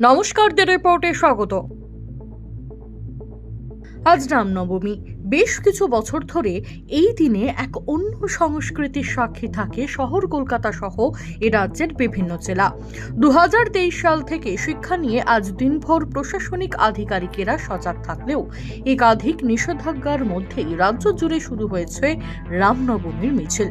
নমস্কার দ্য রিপোর্টে স্বাগত। আজ রামনবমী। বেশ কিছু বছর ধরে এই দিনে এক অন্য সংস্কৃতির সাক্ষী থাকে শহর কলকাতা সহ এ রাজ্যের বিভিন্ন জেলা। দু হাজার তেইশ সাল থেকে শিক্ষা নিয়ে আজ দিনভর প্রশাসনিক আধিকারিকেরা সজাগ থাকলেও একাধিক নিষেধাজ্ঞার মধ্যেই রাজ্য জুড়ে শুরু হয়েছে রামনবমীর মিছিল।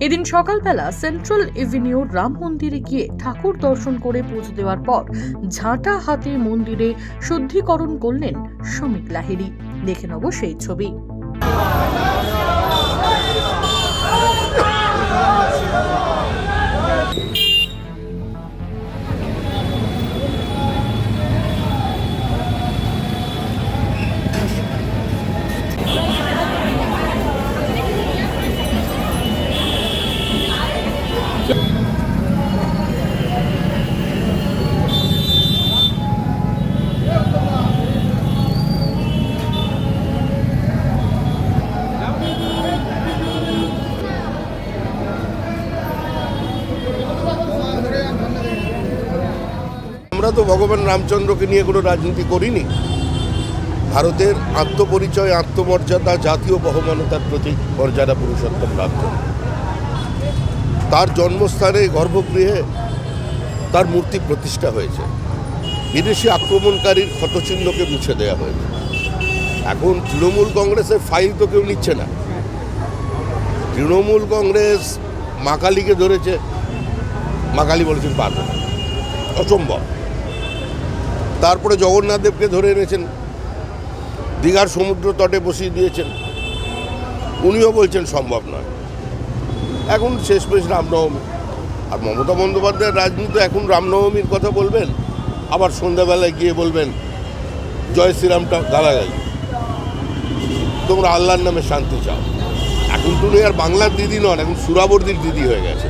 এদিন সকালবেলা সেন্ট্রাল এভিনিউ রাম মন্দিরে গিয়ে ঠাকুর দর্শন করে পুজো দেওয়ার পর ঝাঁটা হাতে মন্দিরে শুদ্ধিকরণ করলেন শ্রমিক লাহিড়ী। দেখে নেব সেই ছবি। আমরা তো ভগবান রামচন্দ্রকে নিয়ে কোনো রাজনীতি করিনি। ভারতের আত্মপরিচয়, আত্মমর্যাদা, জাতীয় বহমানতার প্রতীক মর্যাদা পুরুষোত্তম রাজ্য তার জন্মস্থানে, গর্ভগৃহে তার মূর্তি প্রতিষ্ঠা হয়েছে। বিদেশি আক্রমণকারীর ক্ষতচিহ্নকে মুছে দেওয়া হয়েছে। এখন তৃণমূল কংগ্রেসের ফাইল তো কেউ নিচ্ছে না। তৃণমূল কংগ্রেস মা কালীকে ধরেছে। মা কালী বলেছেন পারবে অসম্ভব। তারপরে জগন্নাথ দেবকে ধরে এনেছেন। দীঘার সমুদ্র তটে বসিয়ে দিয়েছেন। উনিও বলছেন, সম্ভব নয়। এখন শেষমেশ রামনবমী। আর মমতা বন্দ্যোপাধ্যায়ের রাজনীতি এখন রামনবমীর কথা বলবেন। আবার সন্ধ্যাবেলায় গিয়ে বলবেন, জয় শ্রীরামটা গালাগালি তোমরা আল্লাহর নামে শান্তি চাও। এখন তুমি আর বাংলার দিদি নন, এখন সুরাবর্দির দিদি হয়ে গেছে।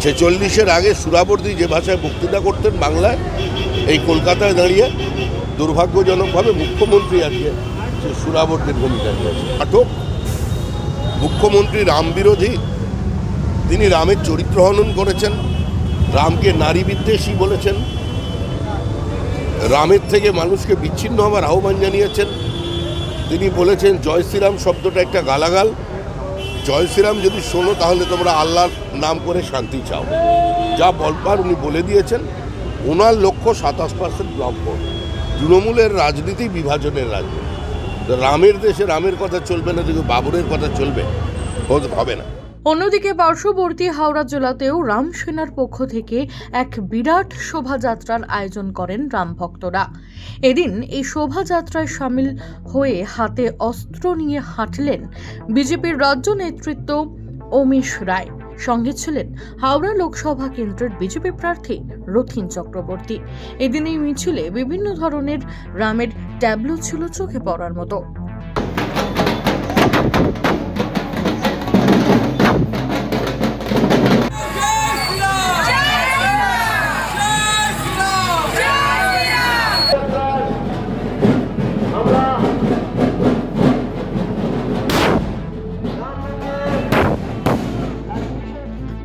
ছেচল্লিশের আগে সুরাবর্দি যে ভাষায় বক্তৃতা করতেন বাংলায় এই কলকাতায় দাঁড়িয়ে দুর্ভাগ্যজনকভাবে মুখ্যমন্ত্রী আজকে সে সুরাবর্দির ভূমিকা নিয়েছে পাঠক, মুখ্যমন্ত্রী রাম বিরোধী, তিনি রামের চরিত্র হনন করেছেন, রামকে নারী বিদ্বেষী বলেছেন, রামের থেকে মানুষকে বিচ্ছিন্ন হওয়ার আহ্বান জানিয়েছেন। তিনি বলেছেন, জয় শ্রীরাম শব্দটা একটা গালাগাল। জয় শ্রীরাম যদি শোনো, তাহলে তোমরা আল্লাহর নাম করে শান্তি চাও। যা বলবার উনি বলে দিয়েছেন। ওনার লক্ষ্য সাতাশ পার্সেন্ট ব্লক ভোট। তৃণমূলের রাজনীতি বিভাজনের রাজনীতি। রামের দেশে রামের কথা চলবে না দেখে বাবুরের কথা চলবে। হবে না। অন্যদিকে পার্শ্ববর্তী হাওড়া জেলাতেও রাম সেনার পক্ষ থেকে এক বিরাট শোভাযাত্রার আয়োজন করেন রাম ভক্তরা। এদিন এই শোভাযাত্রায় সামিল হয়ে হাতে অস্ত্র নিয়ে হাঁটলেন বিজেপির রাজ্য নেতৃত্ব অমিশ রায়। সঙ্গে ছিলেন হাওড়া লোকসভা কেন্দ্রের বিজেপি প্রার্থী রথিন চক্রবর্তী। এদিন এই মিছিলে বিভিন্ন ধরনের রামের ট্যাবলো ছিল চোখে পড়ার মতো।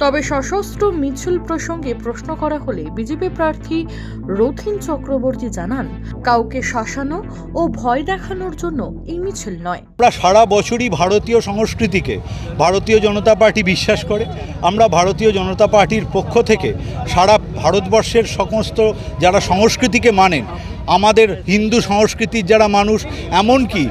তবে সশস্ত্র মিছিল প্রসঙ্গে প্রশ্ন করা হলে বিজেপি প্রার্থী রথিন চক্রবর্তী জানান, কাউকে শাসানো ও ভয় দেখানোর জন্য এই মিছিল নয়। আমরা সারা বছরই ভারতীয় সংস্কৃতিকে, ভারতীয় জনতা পার্টি বিশ্বাস করে। আমরা ভারতীয় জনতা পার্টির পক্ষ থেকে সারা ভারতবর্ষের সমস্ত যারা সংস্কৃতিকে মানেন, আমাদের হিন্দু সংস্কৃতির যারা মানুষ, এমনকি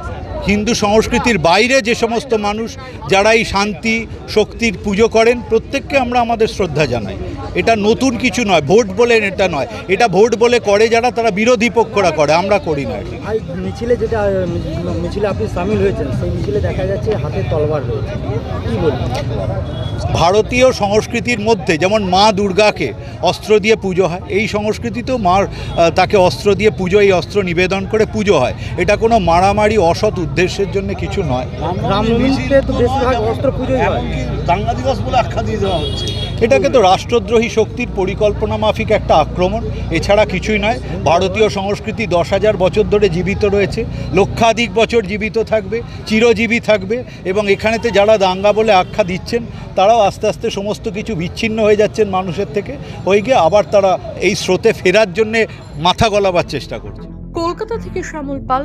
হিন্দু সংস্কৃতির বাইরে যে সমস্ত মানুষ যারা এই শান্তি শক্তির পুজো করেন প্রত্যেককে আমরা আমাদের শ্রদ্ধা জানাই। এটা নতুন কিছু নয় ভোট বলে এটা নয়। এটা ভোট বলে করে যারা তারা বিরোধী পক্ষরা করে আমরা করি না মিছিলে যেটা মিছিলে আপনি সামিল হয়েছেন সেই মিছিলে দেখা যাচ্ছে হাতে তলবার রয়েছে। কি বলবেন? ভারতীয় সংস্কৃতির মধ্যে যেমন মা দুর্গাকে অস্ত্র দিয়ে পুজো হয় এই সংস্কৃতিতেও মার তাকে অস্ত্র দিয়ে পুজো এই অস্ত্র নিবেদন করে পুজো হয়। এটা কোনো মারামারি অসৎ উদ্দেশ্যের জন্য কিছু নয়। রামনবমীতে তো বেশিরভাগ অস্ত্র পুজোই হয়। দাঙ্গা দিবস বলে আখ্যা দিয়ে দেওয়া হচ্ছে। এটাকে তো রাষ্ট্রদ্রোহী শক্তির পরিকল্পনা মাফিক একটা আক্রমণ এছাড়া কিছুই নয়। ভারতীয় সংস্কৃতি দশ হাজার বছর ধরে জীবিত রয়েছে লক্ষাধিক বছর জীবিত থাকবে চিরজীবী থাকবে এবং এখানেতে যারা দাঙ্গা বলে আখ্যা দিচ্ছেন তারাও আস্তে আস্তে সমস্ত কিছু বিচ্ছিন্ন হয়ে যাচ্ছেন মানুষের থেকে। হয়ে গিয়ে আবার তারা এই স্রোতে ফেরার জন্যে মাথা গলাবার চেষ্টা করছে। কলকাতা থেকে শ্যামল পাল